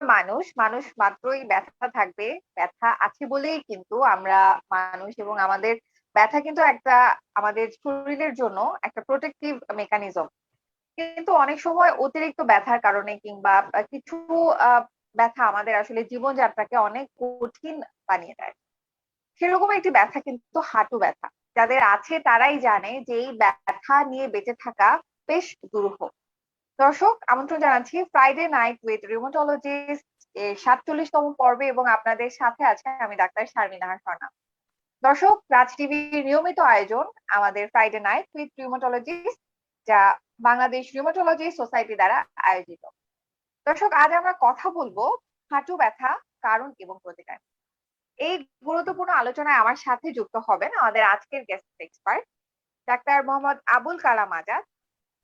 মানুষ মানুষ মাত্রই ব্যথা থাকবে। ব্যথা আছে বলেই কিন্তু আমরা মানুষ এবং আমাদের ব্যথা কিন্তু একটা আমাদের শরীরের জন্য একটা প্রোটেক্টিভ মেকানিজম কিন্তু অনেক সময় অতিরিক্ত ব্যথার কারণে কিংবা কিছু ব্যথা আমাদের আসলে জীবনযাত্রাকে অনেক কঠিন বানিয়ে দেয়। সেরকম একটি ব্যথা কিন্তু হাঁটু ব্যথা। যাদের আছে তারাই জানে যে এই ব্যথা নিয়ে বেঁচে থাকা বেশ দুরূহ। দর্শক, আমন্ত্রণ জানাচ্ছি ফ্রাইডে নাইট উইথ রিমোটোলজিস্ট সাতচল্লিশতম পর্বে এবং আপনাদের সাথে আছে আমি ডাক্তার শারমিনাহা স্বর্ণা দর্শক, রাজ টিভির নিয়মিত আয়োজন আমাদের ফ্রাইডে নাইট উইথ রিমোটোলজিস্ট যা বাংলাদেশ রিউমাটোলজি সোসাইটি দ্বারা আয়োজিত। দর্শক আজ আমরা কথা বলব হাঁটু ব্যথা কারণ এবং প্রতিকার। এই গুরুত্বপূর্ণ আলোচনায় আমার সাথে যুক্ত হবেন আমাদের আজকের guest expert doctor Mohammad Abul Kalam Azad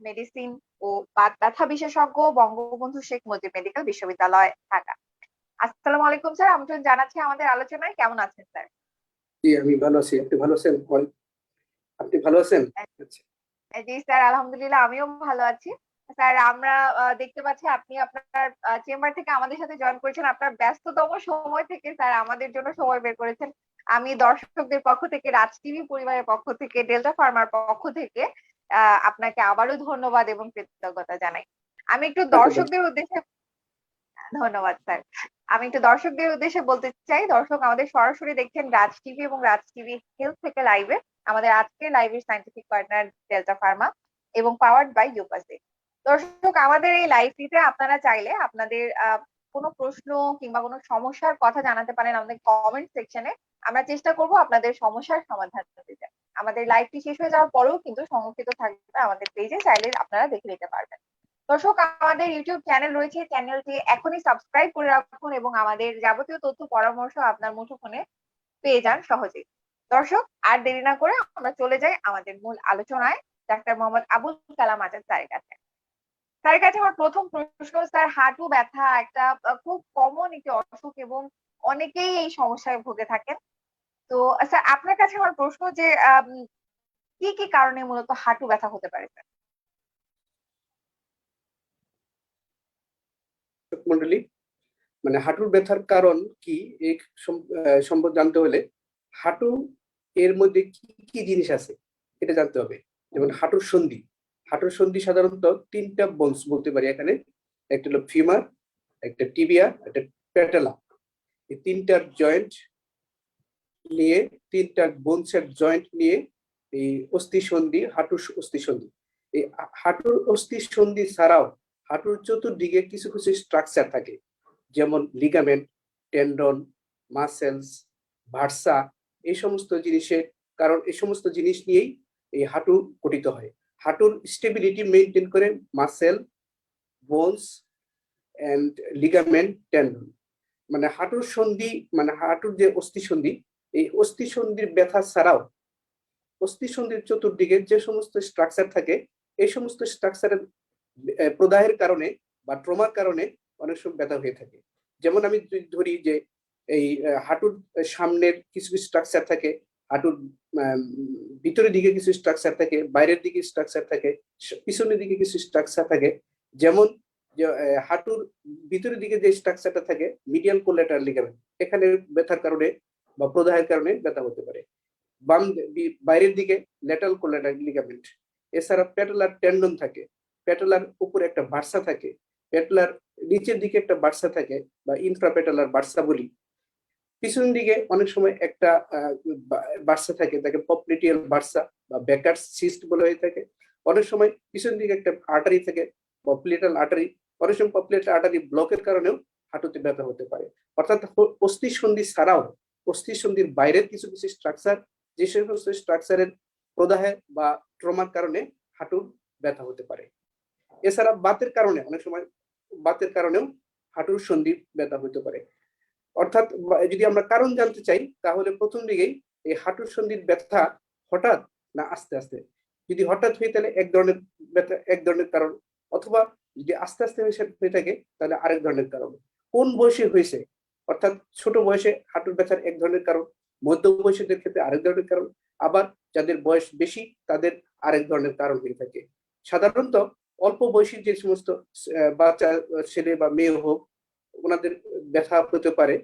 medicine ও বাত ব্যথা বিশেষজ্ঞ বঙ্গবন্ধু শেখ মুজিব মেডিকেল বিশ্ববিদ্যালয় ঢাকা। আসসালামু আলাইকুম স্যার আমন্ত্রণ জানাচ্ছি আমাদের আলোচনায়। কেমন আছেন স্যার? জি আমি ভালো আছি। আপনি ভালো আছেন? আপনি ভালো আছেন? আচ্ছা। জি স্যার আলহামদুলিল্লাহ আমিও ভালো আছি। স্যার আমরা দেখতে পাচ্ছি আপনি আপনার চেম্বার থেকে আমাদের সাথে জয়েন করেছেন। আপনার ব্যস্ততম সময় থেকে স্যার আমাদের জন্য সময় বের করেছেন। আমি দর্শকদের পক্ষ থেকে রাজ টিভি পরিবারের পক্ষ থেকে ডেল্টা ফার্মার পক্ষ থেকে আপনাকে আবারও ধন্যবাদ এবং কৃতজ্ঞতা জানাই। আমি একটু দর্শকদের উদ্দেশ্যে ধন্যবাদ স্যার আমি একটু দর্শকদের উদ্দেশ্যে বলতে চাই দর্শক আমাদের সরাসরি দেখছেন রাজ টিভি এবং রাজ টিভি হেলথ থেকে লাইভে আমাদের আজকের লাইভের সাইন্টিফিক পার্টনার ডেল্টা ফার্মা এবং পাওয়ার্ড বাই ইউপাসি দর্শক, আমাদের এই লাইভটিতে আপনারা চাইলে আপনাদের কোনো প্রশ্ন কিংবা কোনো সমস্যার কথা জানাতে পারেন আমাদের কমেন্ট সেকশনে আমরা চেষ্টা করব আপনাদের সমস্যার সমাধান দিতে আমাদের লাইভটি শেষ হয়ে যাওয়ার পরেও কিন্তু সংরক্ষিত থাকবে আমাদের পেজে চাইলে আপনারা দেখে নিতে পারবেন। দর্শক, আমাদের ইউটিউব চ্যানেল রয়েছে চ্যানেলটি এখনই সাবস্ক্রাইব করে রাখুন এবং আমাদের যাবতীয় তথ্য, পরামর্শ আপনার মুঠোফোনে পেয়ে যান সহজেই। দর্শক, আর দেরি না করে আমরা চলে যাই আমাদের মূল আলোচনায়। ডাক্তার মোহাম্মদ আবুল কালাম আজাদ স্যারের কাছে। স্যারের কাছে আমার প্রথম প্রশ্ন, স্যার, হাঁটু ব্যথা একটা খুব কমন একটি অসুখ এবং অনেকেই এই সমস্যায় ভুগে থাকেন। তো, স্যার, আপনার কাছে আমার প্রশ্ন যে কি কি কারণে মূলত হাঁটু ব্যথা হতে পারে, স্যার? মন্ডলী মানে হাঁটুর ব্যথার কারণ কি? এই সম্পদ জানতে হলে হাঁটু এর মধ্যে কি কি জিনিস আছে, এটা জানতে হবে। যেমন হাঁটুর সন্ধি হাঁটুর সন্ধি সাধারণত তিনটা বোনস বলতে পারি। এখানে একটা হলো ফিমার একটা টিবিয়া একটা প্যাটেলা এই তিনটার জয়েন্ট নিয়ে তিনটা বোনসের জয়েন্ট নিয়ে এই অস্থি সন্ধি, হাঁটুর অস্থি সন্ধি। এই হাঁটুর অস্থি সন্ধি ছাড়াও হাঁটুর চতুর্দিকে কিছু কিছু স্ট্রাকচার থাকে। যেমন লিগামেন্ট টেন্ডন মাসেলস ভার্সা এই সমস্ত জিনিসের কারণ এই সমস্ত জিনিস নিয়েই এই হাঁটু গঠিত হয়। হাঁটুর স্টেবিলিটি মেনটেন করে muscle bones and ligament tendon মানে হাঁটুর সন্ধি মানে হাঁটুর যে অস্থি সন্ধি, এই অস্থি সন্ধির ব্যথা ছাড়াও, অস্থি সন্ধির চতুর্দিকে যে সমস্ত স্ট্রাকচার থাকে, এই সমস্ত স্ট্রাকচারের প্রদাহের কারণে বা ট্রমার কারণে অনেক সময় ব্যথা হয়ে থাকে। যেমন আমি ধরি যে এই হাঁটুর সামনের কিছু কিছু স্ট্রাকচার থাকে হাঁটুর ভিতরের দিকে কিছু স্ট্রাকচার থাকে, বাইরের দিকে স্ট্রাকচার থাকে পিছনের দিকে কিছু স্ট্রাকচার থাকে। যেমন হাঁটুর ভিতরের দিকে যে স্ট্রাকচারটা থাকে মিডিয়াল কোলেটার লিগামেন্ট এখানে ব্যথার কারণে বা প্রদাহের কারণে ব্যথা হতে পারে। বাম বাইরের দিকে ল্যাটারাল কোলেটার লিগামেন্ট এছাড়া প্যাটেলার টেন্ডন থাকে। প্যাটেলার উপরে একটা বার্সা থাকে। প্যাটেলার নিচের দিকে একটা বার্সা থাকে, বা ইনফ্রাপ্যাটেলার বার্সা বলি। পিছন দিকে অনেক সময় একটা বার্সা থাকে, তাকে পপলিটিয়াল বার্সা বা বেকার সিস্ট বলে হয়ে থাকে। অনেক সময় পিছন দিকে একটা আর্টারি থাকে পপলিটাল আর্টারি অনেক সময় পপলিটাল আর্টারি ব্লকের কারণেও হাঁটুতে ব্যথা হতে পারে। অর্থাৎ অস্থি সন্ধি ছাড়াও অস্থি সন্ধির বাইরের কিছু কিছু স্ট্রাকচার যে সমস্ত স্ট্রাকচারের প্রদাহে বা ট্রমার কারণে হাঁটুর ব্যথা হতে পারে। এছাড়া বাতের কারণে, অনেক সময় বাতের কারণেও হাঁটুর সন্ধি ব্যথা হতে পারে। অর্থাৎ যদি আমরা কারণ জানতে চাই, তাহলে প্রথম দিকেই এই হাঁটুর সন্ধির ব্যথা হঠাৎ না আস্তে আস্তে? যদি হঠাৎ হয়ে তাহলে এক ধরনের ব্যথা, এক ধরনের কারণ। অথবা যদি আস্তে আস্তে হয়ে থাকে, তাহলে আরেক ধরনের কারণ। কোন বয়সে হয়েছে? অর্থাৎ ছোট বয়সে হাঁটুর ব্যথার এক ধরনের কারণ, মধ্য বয়সীদের ক্ষেত্রে আরেক ধরনের কারণ, আবার যাদের বয়স বেশি, তাদের আরেক ধরনের কারণ হয়ে থাকে। সাধারণত অল্প বয়সী যে সমস্ত বাচ্চা, ছেলে বা মেয়ে হোক ওনাদের ব্যথা হতে পারে,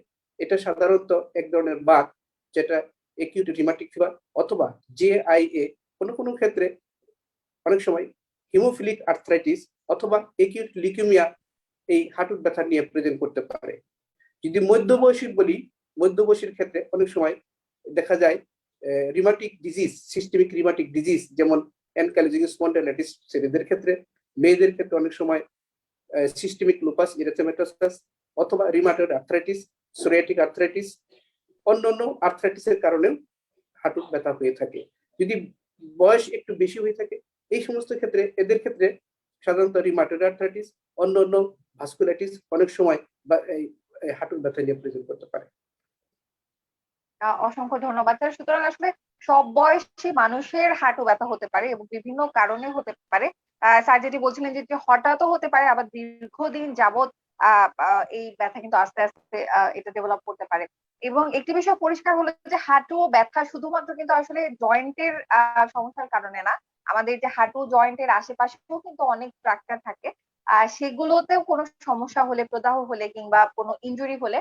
এটা সাধারণত এক ধরনের বাত যেটা একিউট রিমাটিক ফিভার অথবা জে আই এ কোনো কোনো ক্ষেত্রে অনেক সময় হিমোফিলিক আর্থ্রাইটিস অথবা একিউট লিকিউমিয়া এই হাঁটুর ব্যথা নিয়ে প্রেজেন্ট করতে পারে। যদি মধ্যবয়সী বলি, মধ্যবয়সীর ক্ষেত্রে অনেক সময় দেখা যায় rheumatic disease systemic rheumatic disease যেমন অ্যানকালোজিং স্পন্ডাইলাইটিস ছেলেদের ক্ষেত্রে, মেয়েদের ক্ষেত্রে অনেক সময় সিস্টেমিক লুপাস ইরেথেমেটোসাস অথবা রিমাটয়েড আর্থ্রাইটিস সোরিয়াটিক আর্থ্রাইটিস অন্যান্য আর্থ্রাইটিসের কারণেও হাঁটুর ব্যথা হয়ে থাকে। যদি বয়স একটু বেশি হয়ে থাকে, এই সমস্ত ক্ষেত্রে, এদের ক্ষেত্রে সাধারণত রিমাটয়েড আর্থ্রাইটিস অন্য অন্য ভাস্কুলাইটিস অনেক সময় বা এই হাঁটুর ব্যথা নিয়ে প্রেজেন্ট করতে পারে। অসংখ্য ধন্যবাদ স্যার। সুতরাং আসলে সব বয়সী মানুষের হাঁটু ব্যথা হতে পারে এবং বিভিন্ন কারণে হতে পারে। স্যার যেটি বলছিলেন যে হঠাৎও হতে পারে, আবার দীর্ঘদিন যাবত এই ব্যথা কিন্তু আস্তে আস্তে এটা ডেভেলপ করতে পারে। এবং একটি বিষয় পরিষ্কার হলো যে, হাঁটু ব্যথা শুধুমাত্র কিন্তু আসলে জয়েন্টের সমস্যার কারণে না। আমাদের যে হাঁটু জয়েন্টের আশেপাশেও কিন্তু অনেক স্ট্রাকচার থাকে। আহ সেগুলোতেও কোনো সমস্যা হলে, প্রদাহ হলে কিংবা কোনো ইনজুরি হলে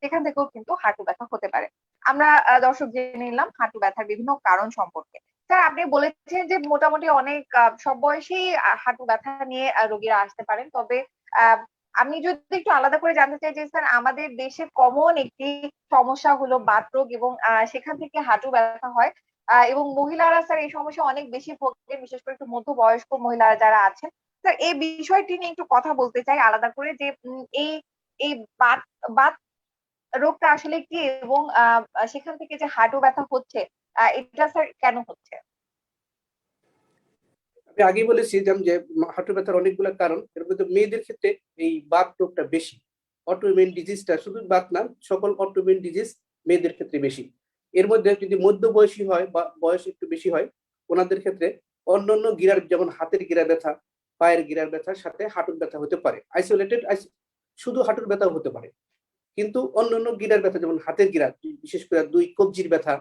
সেখান থেকেও কিন্তু হাঁটু ব্যথা হতে পারে। আমরা দর্শক জেনে নিলাম হাঁটু ব্যথার বিভিন্ন কারণ সম্পর্কে। স্যার, আপনি বলেছেন যে মোটামুটি অনেক সব বয়সেই হাঁটু ব্যথা নিয়ে রোগীরা আসতে পারেন। তবে আমি যদি একটু আলাদা করে জানতে চাই যে, স্যার, আমাদের দেশে কমন একটি সমস্যা হলো বাত রোগ এবং সেখান থেকে হাঁটু ব্যথা হয়। এবং মহিলারা, স্যার, এই সমস্যা অনেক বেশি ভোগেন বিশেষ করে একটু মধ্যবয়স্ক মহিলারা যারা আছেন। স্যার, এই বিষয়টি নিয়ে একটু কথা বলতে চাই আলাদা করে যে এই এই বাত বাত রোগটা আসলে কি এবং সেখান থেকে যে হাঁটু ব্যথা হচ্ছে এটা, স্যার, কেন হচ্ছে? আমি আগেই বলেছি যে হাঁটু ব্যথার অনেকগুলো কারণ, এর মধ্যে মেয়েদের ক্ষেত্রে এই বাত রোগটা বেশি। অটোইমিউন ডিজিজটা শুধু বাত না, সকল অটোইমিউন ডিজিজ মেয়েদের ক্ষেত্রে বেশি। এর মধ্যে যদি মধ্য বয়সী হয় বা বয়স একটু বেশি হয়, ওনাদের ক্ষেত্রে অন্যান্য গিরার যেমন হাতের গিরা ব্যথা, পায়ের গিরার ব্যথার সাথে হাঁটুর ব্যথা হতে পারে। আইসোলেটেড শুধু হাঁটুর ব্যথাও হতে পারে। কিন্তু অন্যান্য গিরার ব্যথা যেমন হাতের গিরা, বিশেষ করে দুই কবজির ব্যথা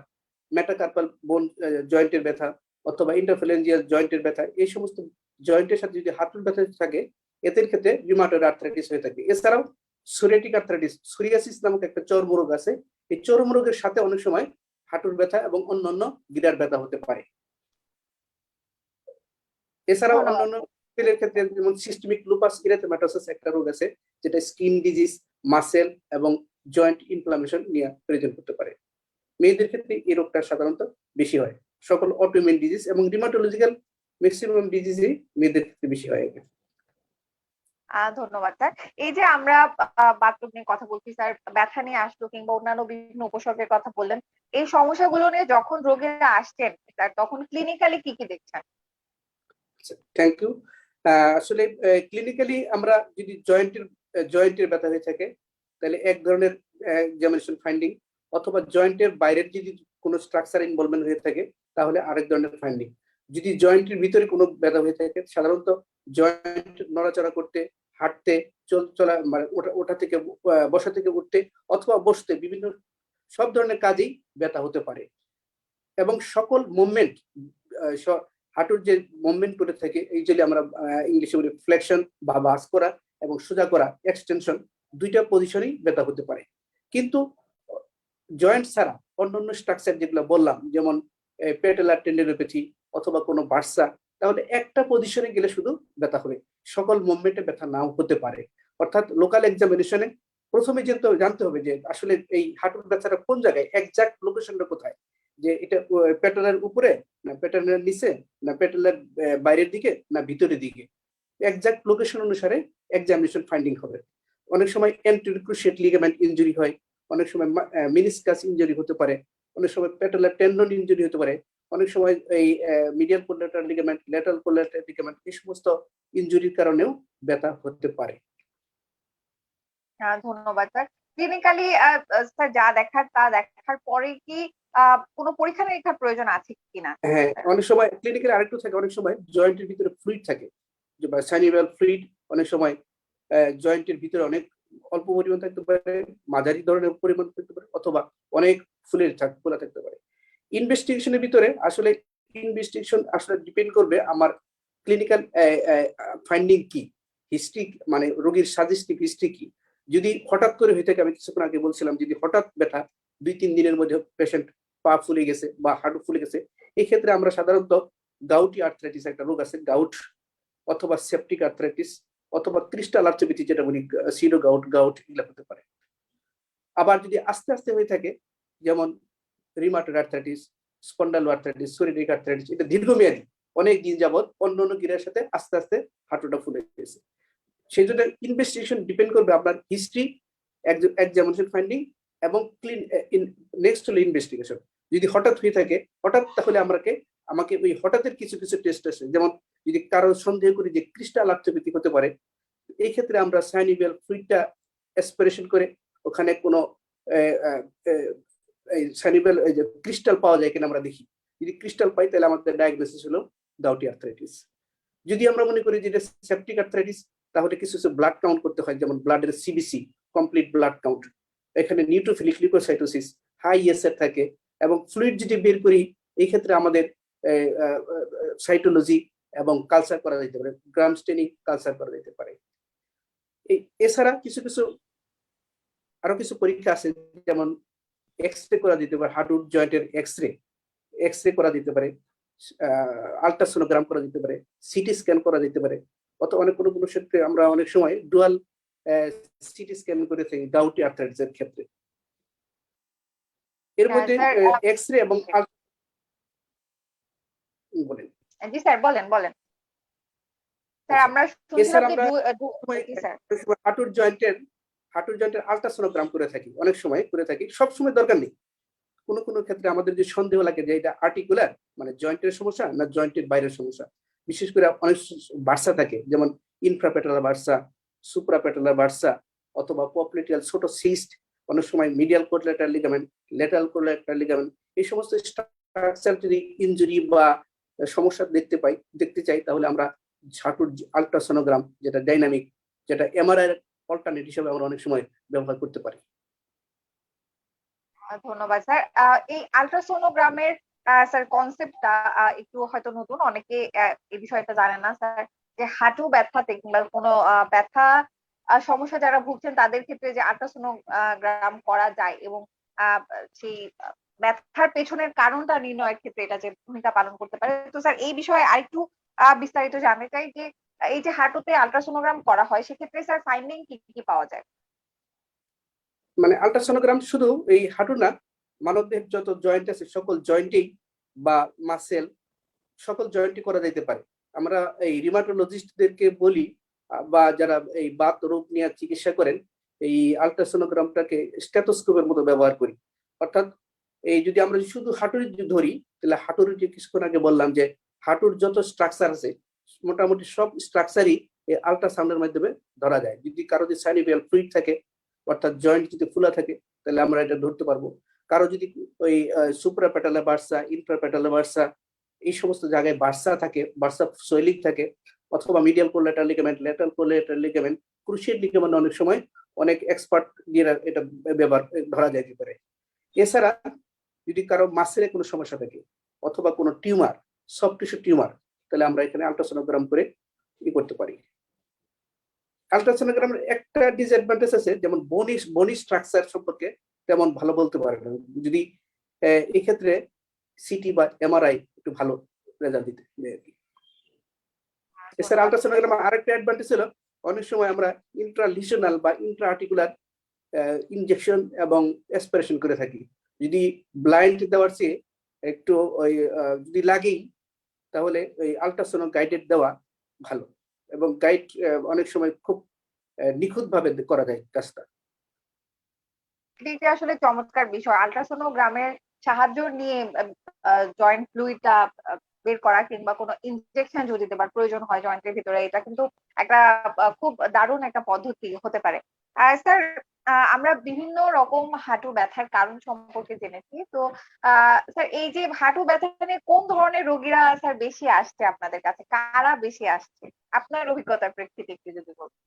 মেটাকার্পাল বোন জয়েন্টের ব্যথা অথবা ইন্টারফেলেঞ্জিয়াল জয়েন্টের ব্যথা এই সমস্ত জয়েন্টের সাথে যদি হাঁটুর ব্যথা থাকে এদের ক্ষেত্রে রিউমাটয়েড আর্থ্রাইটিস হয়ে থাকে। এছাড়াও সোরিয়াটিক আর্থ্রাইটিস সোরিয়াসিস নামক একটা চর্মরোগ আছে। এই চর্মরোগের সাথে অনেক সময় হাঁটুর ব্যথা এবং অন্যান্য গিরার ব্যথা হতে পারে। এছাড়াও অন্যান্য ছেলের ক্ষেত্রে যেমন সিস্টেমিক লুপাস ইরেথেমাটোসিস একটা রোগ আছে যেটা স্কিন ডিজিজ মাসেল এবং জয়েন্ট ইনফ্লামেশন নিয়ে প্রেজেন্ট করতে পারে। মেয়েদের ক্ষেত্রে এই রোগটা সাধারণত বেশি হয়। সকল অটোইমিউন ডিজিজ এবং রিমাটোলজিক্যাল ম্যাক্সিমাম ডিজিজই মেয়েদের ক্ষেত্রে বেশি হয় ধন্যবাদ স্যার। এই যে আমরা বাথরুম নিয়ে কথা বলছি স্যার ব্যথা নিয়ে আসলো কিংবা অন্যান্য বিভিন্ন উপসর্গের কথা বললেন এই সমস্যাগুলো নিয়ে যখন রোগীরা আসছেন স্যার তখন ক্লিনিক্যালি কি কি দেখছেন? থ্যাংক ইউ আসলে ক্লিনিক্যালি আমরা যদি জয়েন্টের জয়েন্টের ব্যথা হয়ে থাকে তাহলে এক ধরনের এক্সামিনেশন ফাইন্ডিং অথবা জয়েন্টের বাইরের যদি কোনো স্ট্রাকচার ইনভলভমেন্ট হয়ে থাকে তাহলে আরেক ধরনের ফাইন্ডিং যদি জয়েন্টের ভিতরে কোনো ব্যথা হয়ে থাকে, সাধারণত জয়েন্ট নড়াচড়া করতে, হাঁটতে, চল, চলা মানে ওঠা থেকে বসা থেকে উঠতে অথবা বসতে বিভিন্ন সব ধরনের কাজেই ব্যথা হতে পারে। এবং সকল মুভমেন্ট হাঁটুর যে মুভমেন্ট করে থাকে যে আমরা ইংলিশে বলি ফ্লেকশন বা বাস করা এবং সোজা করা এক্সটেনশন দুইটা পজিশনেই ব্যথা হতে পারে। কিন্তু জয়েন্ট ছাড়া অন্যান্য স্ট্রাকচার যেগুলো বললাম, যেমন পেটেলার টেন্ডেনোপ্যাথি অথবা কোনো বার্সা, তাহলে একটা পজিশনে গেলে শুধু ব্যথা হবে। সকল মুভমেন্টে ব্যথা নাও হতে পারে। অর্থাৎ লোকাল এক্সামিনেশনে প্রথমে জানতে জানতে হবে যে আসলে এই হাঁটুর ব্যথাটা কোন জায়গায় একজাক্ট লোকেশনটা কোথায়? যে এটা প্যাটার্নের উপরে না প্যাটার্নের নিচে না প্যাটার্নের বাইরের দিকে না ভিতরের দিকে? একজাক্ট লোকেশন অনুসারে এক্সামিনেশন ফাইন্ডিং হবে। অনেক সময় অ্যান্টিক্রুশিয়েট লিগামেন্ট ইনজুরি হয়, অনেক সময় মিনিসকাস ইনজুরি হতে পারে। অনেক সময় প্যাটালার টেন্ডন ইঞ্জুরি হতে পারে। অনেক সময় এই medial collateral ligament lateral collateral ligament এই সমস্ত ইঞ্জুরির কারণেও ব্যথা হতে পারে। ধন্যবাদ স্যার। ক্লিনিক্যালি স্যার যা দেখার তা দেখার পরে কি কোনো পরীক্ষা নিরীক্ষার প্রয়োজন আছে কিনা? হ্যাঁ অনেক সময় ক্লিনিকের আরেকটু থাকে অনেক সময় জয়েন্টের ভিতরে ফ্লুইড থাকে। সাইনিভাল ফ্লুইড অনেক সময় জয়েন্টের ভিতরে অনেক অল্প পরিমাণ থাকতে পারে, মাঝারি ধরনের পরিমাণ থাকতে পারে, অথবা অনেক ফুলের খোলা থাকতে পারে। ইনভেস্টিগেশনের ভিতরে আসলে ইনভেস্টিগেশন আসলে ডিপেন্ড করবে আমার ক্লিনিক্যাল ফাইন্ডিং কি হিস্ট্রি মানে রোগীর সাজেস্টিভ হিস্ট্রি কি। যদি হঠাৎ করে হয়ে থাকে, আমি কিছুক্ষণ আগে বলছিলাম, যদি হঠাৎ ব্যথা দুই, তিন দিনের মধ্যে পেশেন্ট পা ফুলে গেছে বা হাঁটু ফুলে গেছে এই ক্ষেত্রে আমরা সাধারণত গাউটি আর্থ্রাইটিস একটা রোগ আছে গাউট অথবা সেপটিক আর্থ্রাইটিস অথবা ক্রিস্টাল আর্থ্রাইটিস যেটা বলি সিডো গাউট গাউট এগুলো হতে পারে। আবার যদি আস্তে আস্তে হয়ে থাকে, যেমন rheumatoid arthritis spondyl arthritis psoriatic arthritis এটা দীর্ঘমেয়াদী, অনেক দিন যাবত অন্য অন্য গিরার সাথে আস্তে আস্তে হাঁটুটা ফুলে গেছে। সেই জন্য ইনভেস্টিগেশন ডিপেন্ড করবে আপনার হিস্ট্রি এক্সামিনেশন ফাইন্ডিং এবং ক্লিন নেক্সট হলো ইনভেস্টিগেশন যদি হঠাৎ হয়ে থাকে, হঠাৎ তাহলে আমাকে আমাকে ওই হঠাৎের কিছু কিছু টেস্ট আছে। যেমন যদি কারও সন্দেহ করি যে ক্রিস্টাল আর্থোপ্যাথিক হতে পারে, এই ক্ষেত্রে আমরা সাইনিবেল ফ্লুইডটা অ্যাসপিরেশন করে ওখানে কোনো যে ক্রিস্টাল পাওয়া যায় কিনা আমরা দেখি। যদি ক্রিস্টাল পাই তাহলে আমাদের ডায়াগনোসিস হলো গাউটি আর্থ্রাইটিস যদি আমরা মনে করি যে সেপটিক আর্থ্রাইটিস তাহলে কিছু কিছু ব্লাড কাউন্ট করতে হয়, যেমন ব্লাডের সিবিসি কমপ্লিট ব্লাড কাউন্ট এখানে নিউট্রোফিলিক লিউকোসাইটোসিস হাই এসএর থাকে এবং ফ্লুইড যদি বের করি, এই ক্ষেত্রে আমাদের সাইটোলজি এবং কালচার করা যেতে পারে গ্রাম স্টেনিং কালচার করা যেতে পারে। এই এছাড়া কিছু কিছু আরও কিছু পরীক্ষা আছে যেমন এক্স রে করা যেতে পারে হাঁটুর জয়েন্টের এক্স রে এক্স রে করা যেতে পারে আলট্রাসোনোগ্রাম করা যেতে পারে সিটি স্ক্যান করা যেতে পারে অথবা অনেক কোনো কোনো ক্ষেত্রে আমরা অনেক সময় ডুয়াল সিটি স্ক্যান করে থাকি গাউটি আর্থারাইটিসের ক্ষেত্রে। এর হ্যাঁ, মধ্যে এক্স রে এবং জি স্যার বলেন বলেন। স্যার আচ্ছা। আমরা শুনছিলাম যে স্যার। হাঁটুর জয়েন্টের হাঁটুর জয়েন্টের আলট্রাসোনোগ্রাম করে থাকি অনেক সময় করে থাকি সব সময় দরকার নেই। কোনো কোনো ক্ষেত্রে আমাদের যে সন্দেহ লাগে যে এটা আর্টিকুলার মানে জয়েন্টের সমস্যা না জয়েন্টের বাইরের সমস্যা? বিশেষ করে অনেক বার্সা থাকে যেমন ইনফ্রাপেটালার বার্সা সুপ্রাপেটালার বার্সা অথবা পপলেটিয়াল ছোট সিস্ট অনেক সময় medial collateral ligament lateral collateral ligament এই সমস্ত স্ট্রাকচার যদি ইনজুরি বা সমস্যা দেখতে পাই, দেখতে চাই, তাহলে আমরা ঝাঁটুর আলট্রাসোনোগ্রাম যেটা ডাইনামিক যেটা এমআরআই অল্টারনেট হিসেবে আমরা অনেক সময় ব্যবহার করতে পারি। ধন্যবাদ, স্যার। এই আলট্রাসোনোগ্রামের স্যার কনসেপ্টটা একটু হয়তো নতুন, অনেকে এই বিষয়টা জানে না, স্যার। যে হাঁটু ব্যথাতে কিংবা কোনো ব্যথা সমস্যা যারা ভুগছেন, তাদের ক্ষেত্রে যে আলট্রাসোনোগ্রাম করা যায় এবং সেই ব্যথার পেছনের কারণটা নির্ণয়ের ক্ষেত্রে এটা যে ভূমিকা পালন করতে পারে। তো স্যার, এই বিষয়ে আরেকটু বিস্তারিত জানতে চাই যে, এই যে হাঁটুতে আলট্রাসোনোগ্রাম করা হয়, সেক্ষেত্রে স্যার ফাইন্ডিং কি কি পাওয়া যায়? মানে আলট্রাসোনোগ্রাম শুধু এই হাঁটু না, মানবদেহের যত জয়েন্ট আছে, সকল জয়েন্টেই বা মাসেল সকল জয়েন্টই করা যেতে পারে। আমরা এই রিমাটোলজিস্টদেরকে বলি বা যারা এই বাত রোগ নিয়ে চিকিৎসা করেন, এই আলট্রাসোনোগ্রামটাকে স্ট্যাথোস্কোপের মতো ব্যবহার করি। অর্থাৎ এই যদি আমরা শুধু হাঁটুর ধরি, তাহলে হাঁটুর যে কিছুক্ষণ আগে বললাম যে, হাঁটুর যত স্ট্রাকচার আছে, মোটামুটি সব স্ট্রাকচারই এই আলট্রাসাউন্ডের মাধ্যমে ধরা যায়। যদি কারও যদি সাইনিভিয়াল ফ্লুইড থাকে, অর্থাৎ জয়েন্ট যদি খোলা থাকে, তাহলে আমরা এটা ধরতে পারব। কারও যদি ওই সুপ্রাপেটালে বার্সা ইনফ্রাপেটালে বার্সা এই সমস্ত জায়গায় বার্সা থাকে বার্সা শৈলিক থাকে, অথবা medial collateral ligament lateral collateral ligament cruciate ligament অনেক সময় অনেক এক্সপার্ট দিয়ে এটা ব্যবহার, ধরা যাইতে পারে এছাড়া যদি কারও মাসেলে কোনো সমস্যা থাকে অথবা কোনো টিউমার সফট টিস্যু টিউমার তাহলে আমরা এখানে আলট্রাসোনোগ্রাম করে ই করতে পারি। আলট্রাসোনোগ্রামের একটা ডিসঅ্যাডভান্টেজ আছে যেমন বনি বনি স্ট্রাকচার সম্পর্কে তেমন ভালো বলতে পারে না। যদি আহ, এই ক্ষেত্রে সিটি বা এমআরআই একটু ভালো রেজাল্ট দিতে আর কি। এছাড়া আলট্রাসোনোগ্রাম আরেকটা অ্যাডভান্টেজ হলো অনেক সময় আমরা ইন্ট্রালিশনাল বা ইন্ট্রা আর্টিকুলার ইনজেকশন এবং অ্যাসপিরেশন করে থাকি। যদি ব্লাইন্ড দেওয়ার চেয়ে একটু ওই যদি লাগেই, তাহলে ওই আলট্রাসোনো গাইডেড দেওয়া ভালো। এবং গাইড অনেক সময় খুব নিখুঁত ভাবে করা যায় কাজটা। এটি আসলে চমৎকার বিষয়। আলট্রাসোনোগ্রামের সাহায্য নিয়ে জয়েন্ট ফ্লুইডটা বের করা কিংবা কোনো ইনজেকশন যদি দেবার প্রয়োজন হয় জয়েন্টের ভিতরে, এটা কিন্তু একটা খুব দারুণ একটা পদ্ধতি হতে পারে। স্যার আমরা বিভিন্ন রকম হাঁটু ব্যথার কারণ সম্পর্কে জেনেছি। তো স্যার এই যে হাঁটু ব্যথা নিয়ে কোন ধরনের রোগীরা স্যার বেশি আসছে আপনাদের কাছে? কারা বেশি আসছে? আপনার অভিজ্ঞতার প্রেক্ষিতে একটু যদি বলতেন।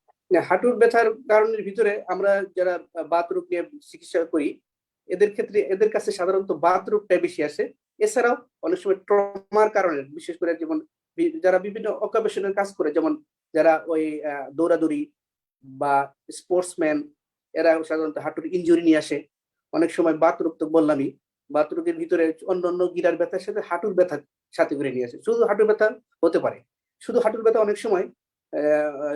হাঁটুর ব্যথার কারণের ভিতরে আমরা যারা বাত রোগ নিয়ে চিকিৎসা করি, এদের ক্ষেত্রে, এদের কাছে সাধারণত বাত রোগটা বেশি আসে। এছাড়াও অনেক সময় ট্রমার কারণে, বিশেষ করে যেমন যারা বিভিন্ন অকুপেশনের কাজ করে, যেমন যারা ওই দৌড়াদৌড়ি বা স্পোর্টসম্যান এরা সাধারণত হাঁটুর ইঞ্জুরি নিয়ে আসে। অনেক সময় বাত রোগ তো বললামই, বাত রোগের ভিতরে অন্য অন্য গিরার ব্যথার সাথে হাঁটুর ব্যথা সাথে করে নিয়ে আসে। শুধু হাঁটুর ব্যথা হতে পারে। শুধু হাঁটুর ব্যথা অনেক সময়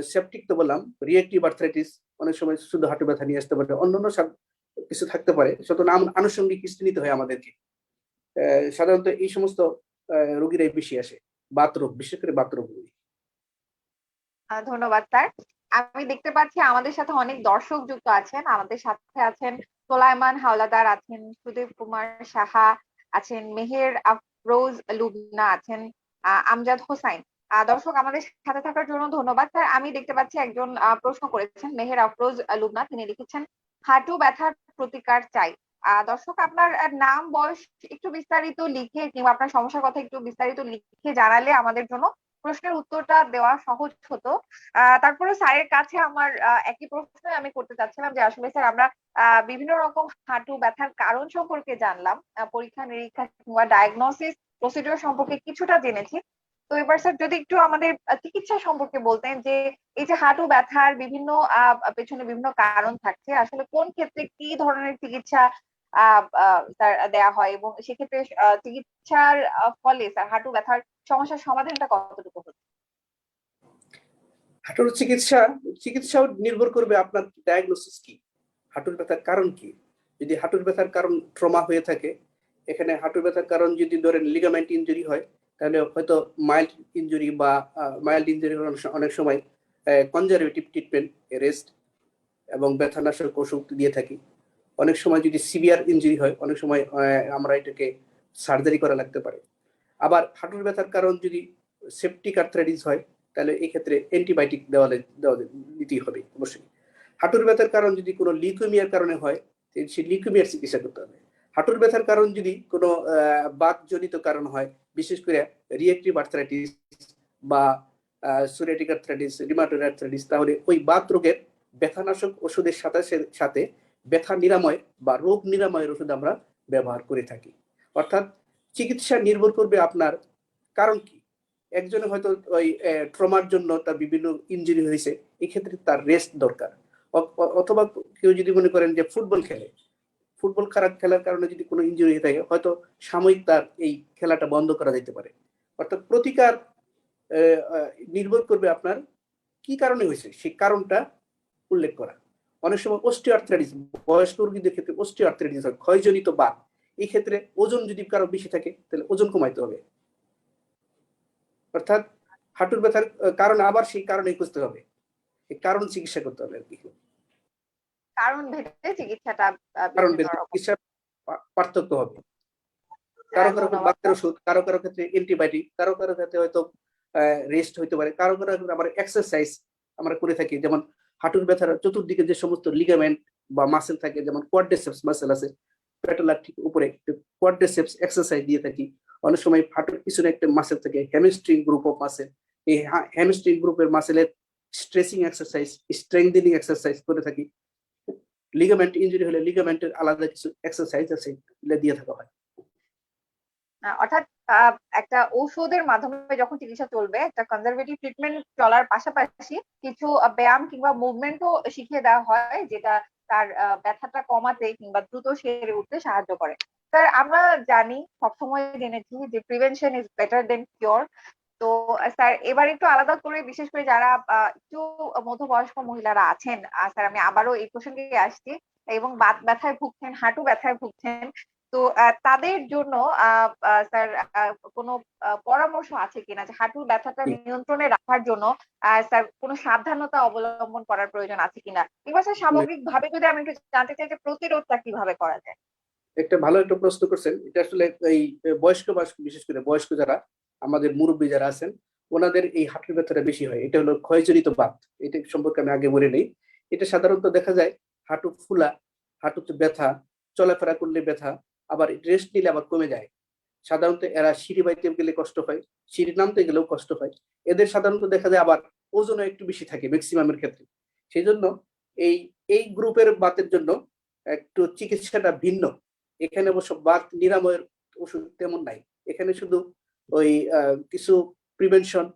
সেপটিক তো বললাম রিয়েক্টিভ আর্থ্রাইটিস অনেক সময় শুধু হাঁটু ব্যথা নিয়ে আসতে পারে। অন্যান্য সব- কিছু থাকতে পারে। সুতরাং আম- আনুষঙ্গিক হিস্ট্রি নিতে হয় আমাদেরকে। সাধারণত এই সমস্ত রোগীরাই বেশি আসে। বাত রোগ, বিশেষ করে বাত রোগ ধন্যবাদ, স্যার। আমি দেখতে পাচ্ছি আমাদের সাথে অনেক দর্শক যুক্ত আছেন। আমাদের সাথে আছেন সোলাইমান হাওলাদার, আছেন সুদীপ কুমার সাহা, আছেন মেহের আফরোজ লুবনা, আছেন আমজাদ হোসাইন। দর্শক, আমাদের সাথে থাকার জন্য ধন্যবাদ। স্যার, আমি দেখতে পাচ্ছি একজন প্রশ্ন করেছেন। মেহের আফরোজ লুবনা, তিনি লিখেছেন, হাঁটু ব্যথার প্রতিকার চাই। দর্শক, আপনার নাম, বয়স একটু বিস্তারিত লিখে, কিংবা আপনার সমস্যার কথা একটু বিস্তারিত লিখে জানালে আমাদের জন্য প্রশ্নের উত্তরটা দেওয়া সহজ হতো। তারপরে স্যারের কাছে আমার একই প্রশ্ন আমি করতে চাচ্ছিলাম যে আসলে স্যার আমরা বিভিন্ন রকম হাঁটু ব্যথার কারণ সম্পর্কে জানলাম। পরীক্ষা নিরীক্ষা কিংবা ডায়াগনোসিস প্রসিডিওর সম্পর্কে কিছুটা জেনেছি। তো এবার স্যার যদি একটু আমাদের চিকিৎসা সম্পর্কে বলতেন যে এই যে হাঁটু ব্যথার বিভিন্ন পেছনে বিভিন্ন কারণ থাকছে, আসলে কোন ক্ষেত্রে কি ধরনের চিকিৎসা দেয়া হয় এবং সেক্ষেত্রে চিকিৎসার ফলে স্যার হাঁটু ব্যথার সমস্যার সমাধানটা কতটুকু হচ্ছে? হাঁটুর চিকিৎসা, চিকিৎসাও নির্ভর করবে আপনার ডায়াগনোসিস কি। হাঁটুর ব্যথার কারণ কি? যদি হাঁটুর ব্যথার কারণ ট্রমা হয়ে থাকে, এখানে হাঁটুর ব্যথার কারণ যদি ধরেন লিগামেন্ট ইঞ্জুরি হয়, তাহলে হয়তো মাইল্ড ইনজুরি বা মাইল্ড ইঞ্জুরি অনেক সময় কনজারভেটিভ ট্রিটমেন্ট রেস্ট এবং ব্যথানাশক ওষুধ দিয়ে থাকি। অনেক সময় যদি সিভিয়ার ইঞ্জুরি হয়, অনেক সময় আমরা এটাকে সার্জারি করা লাগতে পারে। আবার হাঁটুর ব্যথার কারণ যদি সেপটিক আর্থ্রাইটিস হয়, তাহলে এই ক্ষেত্রে অ্যান্টিবায়োটিক দেওয়া লে- দেওয়া দিতেই হবে, অবশ্যই। হাঁটুর ব্যথার কারণ যদি কোনো লিকুমিয়ার কারণে হয় সেই লিকুমিয়ার চিকিৎসা করতে হবে। হাঁটুর ব্যথার কারণ যদি কোনো বাতজনিত কারণ হয়, বিশেষ করে রিয়েক্টিভ আর্থ্রাইটিস বা সোরিয়াটিক আর্থ্রাইটিস রিমাটয়েড আর্থ্রাইটিস তাহলে ওই বাত রোগের ব্যথানাশক ওষুধের সাথে সাথে ব্যথা নিরাময় বা রোগ নিরাময়ের ওষুধ আমরা ব্যবহার করে থাকি। অর্থাৎ চিকিৎসা নির্ভর করবে আপনার কারণ কি? একজনে হয়তো ওই ট্রমার জন্য তার বিভিন্ন ইনজুরি হয়েছে, এক্ষেত্রে তার রেস্ট দরকার। অথবা কেউ যদি মনে করেন যে ফুটবল খেলে, ফুটবল খারাপ খেলার কারণে যদি কোনো ইনজুরি হয়ে থাকে, হয়তো সাময়িক তার এই খেলাটা বন্ধ করা যেতে পারে। অর্থাৎ প্রতিকার নির্ভর করবে আপনার কি কারণে হয়েছে, সেই কারণটা উল্লেখ করা। অনেক সময় অস্টিওআর্থ্রাইটিস বয়স্ক রোগীদের ক্ষেত্রে অস্টিওআর্থ্রাইটিস হয় ক্ষয়জনিত বাত। এই ক্ষেত্রে ওজন যদি কারও বেশি থাকে তাহলে ওজন কমাইতে হবে। অর্থাৎ হাঁটুর ব্যথার কারণ আবার সেই কারণে খুঁজতে হবে। এই কারণ চিকিৎসা করতে হবে আর কি। কারণ ভেদে চিকিৎসাটা কারণ রকম। চিকিৎসা পার্থক্য হবে। কারও কারও ধন্যবাদ। বাতের ওষুধ কারও কারও ক্ষেত্রে অ্যান্টিবায়োটিক কারও কারও ক্ষেত্রে হয়তো রেস্ট হইতে পারে কারও কারও ক্ষেত্রে আমরা এক্সারসাইজ আমরা করে থাকি। যেমন হাঁটুর ব্যথার চতুর্দিকে যে সমস্ত লিগামেন্ট বা মাসেল থাকে, যেমন কোয়াড্রেসেপস মাসেল আছে পেটালার ঠিক উপরে কোয়াড্রেসেপস এক্সারসাইজ দিয়ে থাকি। অনেক সময় হাঁটুর পিছনে একটা মাসেল থাকে হ্যামস্ট্রিং গ্রুপ অফ মাসেল এই হ্যামস্ট্রিং গ্রুপের মাসেলের স্ট্রেচিং এক্সারসাইজ স্ট্রেংথেনিং এক্সারসাইজ করে থাকি। লিগামেন্ট ইঞ্জুরি হলে লিগামেন্টের আলাদা কিছু এক্সারসাইজ আছে দিয়ে থাকা হয়। অর্থাৎ একটা ঔষধের মাধ্যমে যখন চিকিৎসা চলবে, একটা কনজারভেটিভ ট্রিটমেন্ট চলার পাশাপাশি কিছু ব্যায়াম কিংবা মুভমেন্টও শিখিয়ে দেওয়া হয়, যেটা তার ব্যথাটা কমাতে কিংবা দ্রুত সেরে উঠতে সাহায্য করে। স্যার আমরা জানি, সবসময় জেনেছি যে prevention is better than cure তো স্যার এবার একটু আলাদা করে, বিশেষ করে যারা একটু মধ্যবয়স্ক মহিলারা আছেন স্যার আমি আবারও এই প্রসঙ্গে আসছি, এবং বাত, ব্যথায় ভুগছেন, হাঁটু ব্যথায় ভুগছেন তো তাদের জন্য স্যার কোনো পরামর্শ আছে কিনা যে হাঁটুর ব্যথাটা নিয়ন্ত্রণে রাখার জন্য স্যার কোনো সাবধানতা অবলম্বন করার প্রয়োজন আছে কিনা? কিংবা স্যার সামগ্রিক ভাবে যদি আমি একটু জানতে চাই যে প্রতিরোধটা কীভাবে করা যায়? একটা ভালো একটা প্রশ্ন করছেন। এটা আসলে এই বয়স্ক বয়স্ক বিশেষ করে বয়স্ক যারা আমাদের মুরব্বী যারা আছেন ওনাদের এই হাঁটুর ব্যথাটা বেশি হয়। এটা হলো ক্ষয়জনিত বাত। এটা সম্পর্কে আমি আগে বলে নেই। এটা সাধারণত দেখা যায় হাঁটু ফুলা হাঁটুতে ব্যথা চলাফেরা করলে ব্যথা আবার রেস্ট নিলে আবার কমে যায়। সাধারণত এরা সিঁড়ি বাইতে গেলে কষ্ট হয়, সিঁড়ি নামতে গেলেও কষ্ট হয়। এদের সাধারণত দেখা যায় আবার ওজনও একটু বেশি থাকে ম্যাক্সিমামের ক্ষেত্রে। সেই জন্য এই এই গ্রুপের বাতের জন্য একটু চিকিৎসাটা ভিন্ন। এখানে অবশ্য বাত নিরাময়ের ওষুধ তেমন নাই। এখানে শুধু ওই কিছু প্রিভেনশন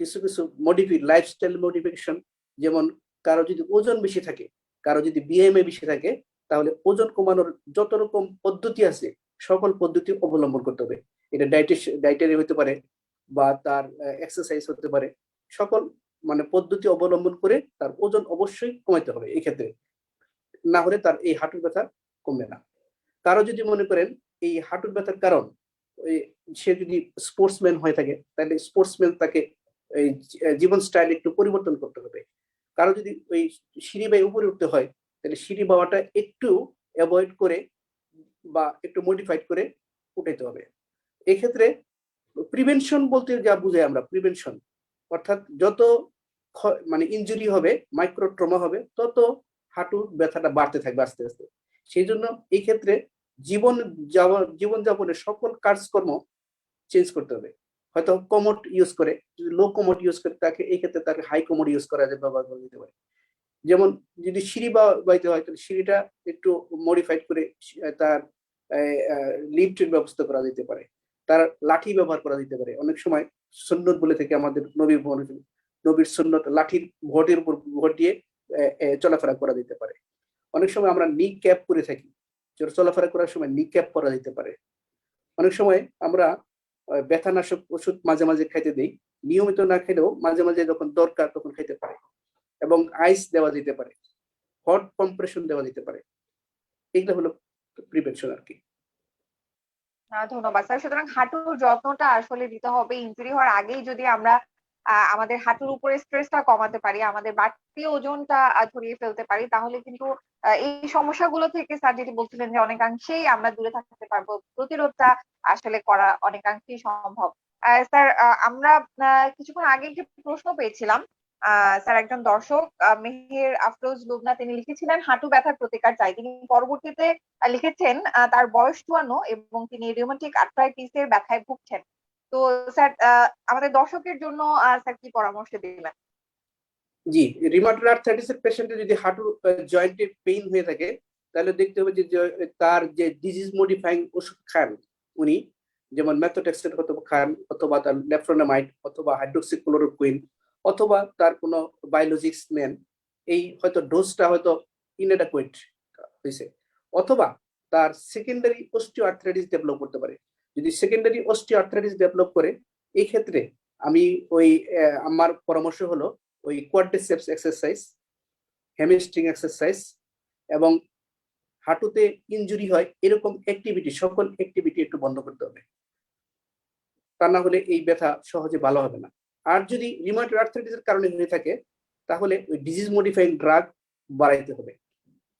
কিছু কিছু মডিফি লাইফস্টাইল মডিফিকেশন যেমন কারও যদি ওজন বেশি থাকে, কারও যদি বিএমএ বেশি থাকে তাহলে ওজন কমানোর যত রকম পদ্ধতি আছে, সকল পদ্ধতি অবলম্বন করতে হবে। এটা ডাইটারি হতে পারে বা তার এক্সারসাইজ হতে পারে। সকল মানে পদ্ধতি অবলম্বন করে তার ওজন অবশ্যই কমাইতে হবে এই ক্ষেত্রে। না হলে তার এই হাঁটুর ব্যথা কমবে না। কারও যদি মনে করেন এই হাঁটুর ব্যথার কারণ সে যদি স্পোর্টসম্যান হয়ে থাকে, তাহলে স্পোর্টসম্যান তাকে এই জীবন স্টাইল একটু পরিবর্তন করতে হবে। কারও যদি ওই সিঁড়ি বাই উপরে উঠতে হয় তাহলে সিঁড়ি বাওয়াটা একটু অ্যাভয়েড করে বা একটু মডিফাইড করে উঠাইতে হবে। এক্ষেত্রে প্রিভেনশন বলতে যা বুঝাই আমরা প্রিভেনশন অর্থাৎ যত মানে ইনজুরি হবে মাইক্রো ট্রমা হবে, তত হাঁটুর ব্যথাটা বাড়তে থাকবে আস্তে আস্তে। সেই জন্য এই ক্ষেত্রে জীবন জীবনযাপনের সকল কাজকর্ম চেঞ্জ করতে হবে। হয়তো কমোড ইউজ করে, যদি লো কমোড ইউজ করে, তাকে এই ক্ষেত্রে তাকে হাই কমোড ইউজ করা যায় ব্যবহার করে দিতে পারে। যেমন যদি সিঁড়ি বা বাইতে হয়, তাহলে সিঁড়িটা একটু মডিফাইড করে তার লিফটের ব্যবস্থা করা যেতে পারে। তার লাঠি ব্যবহার করা যেতে পারে। অনেক সময় সুন্নত বলে থেকে আমাদের নবীর বলে- নবীর সুন্নত লাঠির ভোটের উপর ভোট দিয়ে চলাফেরা করা যেতে পারে। অনেক সময় আমরা নি ক্যাপ করে থাকি। চলাফেরা করার সময় নি ক্যাপ করা যেতে পারে। অনেক সময় আমরা ব্যথানাশক ওষুধ মাঝে মাঝে খাইতে দিই। নিয়মিত না খেলেও মাঝে মাঝে যখন দরকার তখন খাইতে পারে। এবং আইস দেওয়া যেতে পারে হট কম্প্রেশন দেওয়া যেতে পারে। এগুলো হলো প্রিভেনশন আর কি। ধন্যবাদ স্যার সুতরাং হাঁটুর যত্নটা আসলে দিতে হবে। ইনজুরি হওয়ার আগেই যদি আমরা আমাদের হাঁটুর উপরে স্ট্রেসটা কমাতে পারি, আমাদের বাড়তি ওজনটা ধরিয়ে ফেলতে পারি, তাহলে কিন্তু এই সমস্যাগুলো থেকে স্যার যেটি বলছিলেন যে অনেকাংশেই আমরা দূরে থাকতে পারব। প্রতিরোধটা আসলে করা অনেকাংশেই সম্ভব। স্যার আমরা কিছুক্ষণ আগে একটি প্রশ্ন পেয়েছিলাম। স্যার একজন দর্শক মেহের আফরোজ লুবনা, তিনি লিখেছিলেন, হাঁটু ব্যথার প্রতিকার চাই। তিনি পরবর্তীতে লিখেছেন তার বয়স চুয়ান্ন এবং তিনি রিউমাটিক আর্থ্রাইটিসের ব্যথায় ভুগছেন। তো, স্যার আমাদের দর্শকের জন্য স্যার, কি পরামর্শ দিবেন? জি রিমাটয়েড আর্থাইটিসের পেশেন্টের যদি হাঁটুর জয়েন্টে পেইন হয়ে থাকে, তাহলে দেখতে হবে যে তার যে ডিজিজ মডিফাইং ওষুধ খান উনি, যেমন ম্যাথোটেক্সেট হয়তো খান, অথবা তার লেফ্রোনামাইড অথবা হাইড্রোক্সিক্লোরোকুইন অথবা তার কোনো বায়োলজিক্স নেন এই হয়তো ডোজটা হয়তো ইনএডাকুয়েট হয়েছে অথবা তার সেকেন্ডারি অস্টিও আর্থ্রাইটিস ডেভেলপ করতে পারে। যদি সেকেন্ডারি অস্টিও আর্থ্রাইটিস ডেভেলপ করে, এই ক্ষেত্রে আমি ওই আমার পরামর্শ হলো ওই কোয়াড্রিসেপস এক্সারসাইজ হ্যামস্ট্রিং এক্সারসাইজ এবং হাঁটুতে ইনজুরি হয়, এরকম অ্যাক্টিভিটি সকল অ্যাক্টিভিটি একটু বন্ধ করতে হবে। তা না হলে এই ব্যথা সহজে ভালো হবে না। আর যদি রিমাটয়েড আর্থ্রাইটিসের কারণে হয়ে থাকে, তাহলে ওই ডিজিজ মডিফাইং ড্রাগ বাড়াইতে হবে।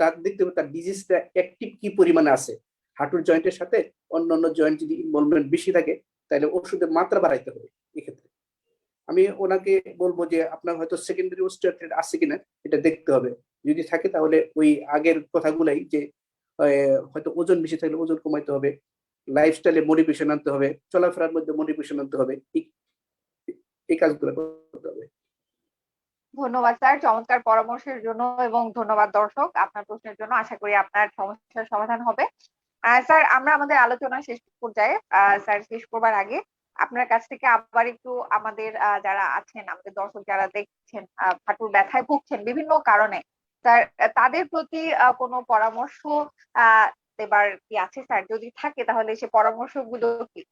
তার দেখতে হবে তার ডিজিজটা অ্যাক্টিভ কি পরিমাণে আছে। হাঁটুর জয়েন্টের সাথে অন্য অন্য জয়েন্ট যদি ইনভলভমেন্ট বেশি থাকে, তাহলে ওষুধের মাত্রা বাড়াইতে হবে এক্ষেত্রে। আমি ওনাকে বলব যে, আপনার হয়তো সেকেন্ডারি ওস্টিওআর্থ্রাইটিস আছে কিনা, এটা দেখতে হবে। যদি থাকে তাহলে ওই আগের কথাগুলাই যে হয়তো ওজন বেশি থাকলে ওজন কমাইতে হবে লাইফস্টাইলে মডিফিকেশন আনতে হবে, চলাফেরার মধ্যে মডিফিকেশন আনতে হবে এই- কাজগুলো করতে হবে। ধন্যবাদ স্যার, চমৎকার পরামর্শের জন্য এবং ধন্যবাদ দর্শক। আপনার প্রশ্নের জন্য আশা করি আপনার সমস্যার সমাধান হবে। স্যার, আমরা আমাদের আলোচনা শেষ পর্যায়ে স্যার, শেষ করবার আগে আপনার কাছ থেকে আবার একটু আমাদের যারা আছেন, আমাদের দর্শক যারা দেখছেন হাঁটুর ব্যথায় ভুগছেন বিভিন্ন কারণে, স্যার, তাদের প্রতি কোনো পরামর্শ দেবার কি আছে, স্যার? যদি থাকে তাহলে সে পরামর্শগুলো কি?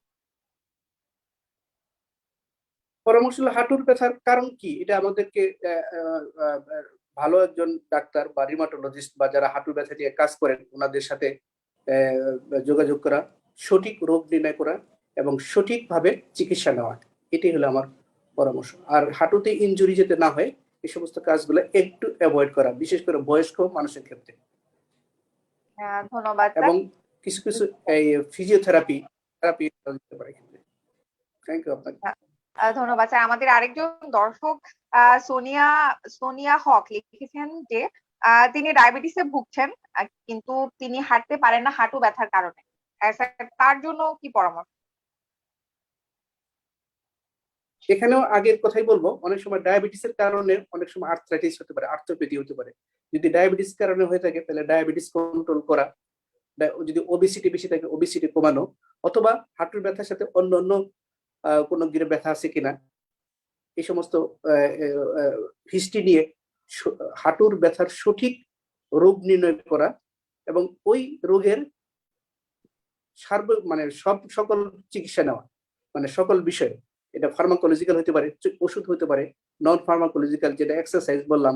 পরামর্শ হলো হাঁটুর ব্যথার কারণ কি? এটা আমাদেরকে ভালো একজন ডাক্তার বা রিমাটোলজিস্ট বা যারা হাঁটুর ব্যথা নিয়ে কাজ করেন ওনাদের সাথে যোগাযোগ করা সঠিক রোগ নির্ণয় করা এবং সঠিকভাবে চিকিৎসা নেওয়া। এটি হলো আমার পরামর্শ। আর হাঁটুতে ইনজুরি যাতে না হয় এই সমস্ত কাজগুলো একটু অ্যাভয়েড করা বিশেষ করে বয়স্ক মানুষের ক্ষেত্রে। ধন্যবাদ। এবং কিছু কিছু এই ফিজিওথেরাপি থেরাপি দিতে পারে থ্যাংক ইউ আপনাকে। আহ, ধন্যবাদ স্যার। আমাদের আরেকজন দর্শক সোনিয়া সোনিয়া হক লিখেছেন যে তিনি ডায়াবেটিসে ভুগছেন কিন্তু তিনি হাঁটতে পারেন না হাঁটু ব্যথার কারণে। তার জন্য কি পরামর্শ? এখানেও আগের কথাই বলব, অনেক সময় ডায়াবেটিসের কারণে অনেক সময় আর্থ্রাইটিস হতে পারে আর্থোপেডি হতে পারে। যদি ডায়াবেটিস কারণে হয়ে থাকে, তাহলে ডায়াবেটিস কন্ট্রোল করা যদি ওবিসিটি বেশি থাকে ওবিসিটি কমানো, অথবা হাঁটুর ব্যথার সাথে অন্য অন্য কোনো গিরে ব্যথা আছে কিনা? এই সমস্ত হিস্ট্রি নিয়ে হাঁটুর ব্যথার সঠিক রোগ নির্ণয় করা এবং ওই রোগের সার্ব মানে সব সকল চিকিৎসা নেওয়া মানে সকল বিষয়। এটা ফার্মাকোলজিক্যাল হতে পারে ওষুধ হতে পারে নন ফার্মাকোলজিক্যাল যেটা এক্সারসাইজ বললাম,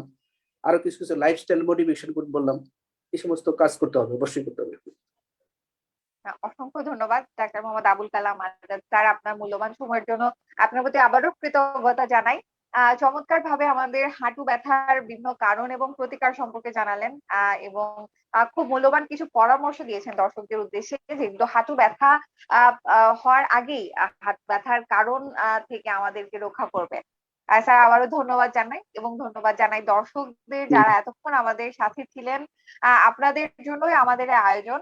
আরও কিছু কিছু লাইফস্টাইল মোটিভেশন বললাম, এই সমস্ত কাজ করতে হবে, অবশ্যই করতে হবে। অসংখ্য ধন্যবাদ ডাক্তার মোহাম্মদ আবুল কালাম আজাদ স্যার আপনার মূল্যবান সময়ের জন্য। আপনার প্রতি আবারও কৃতজ্ঞতা জানাই। চমৎকার ভাবে আমাদের হাঁটু ব্যথার বিভিন্ন কারণ এবং প্রতিকার সম্পর্কে জানালেন। এবং খুব মূল্যবান কিছু পরামর্শ দিয়েছেন দর্শকদের উদ্দেশ্যে যেগুলো হাঁটু ব্যথা হওয়ার আগেই হাঁটু ব্যথার কারণ আহ, থেকে আমাদেরকে রক্ষা করবে। স্যার আবারও ধন্যবাদ জানাই এবং ধন্যবাদ জানাই দর্শকদের যারা এতক্ষণ আমাদের সাথে ছিলেন। আহ, আপনাদের জন্যই আমাদের আয়োজন।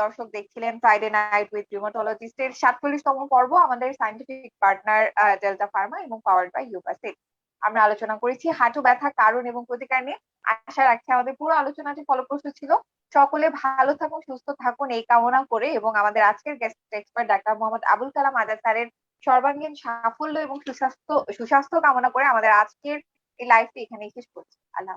দর্শক দেখছিলেন ফ্রাইডে নাইট উইথ রিমোটোলজিস্টের সাতচল্লিশতম পর্ব, আমাদের সাইন্টিফিক পার্টনার ডেল্টা ফার্মা এবং পাওয়ার বাই ইউপাসিক আমরা আলোচনা করেছি হাঁটু ব্যথা, কারণ এবং প্রতিকার নিয়ে। আশা রাখছি আমাদের পুরো আলোচনাটি ফলপ্রসূ ছিল। সকলে ভালো থাকুন, সুস্থ থাকুন, এই কামনা করে এবং আমাদের আজকের guest expert doctor Mohammad Abul Kalam Azad স্যারের সর্বাঙ্গীন সাফল্য এবং সুস্বাস্থ্য সুস্বাস্থ্য কামনা করে আমাদের আজকের এই লাইভটি এখানেই শেষ করছি। আল্লাহ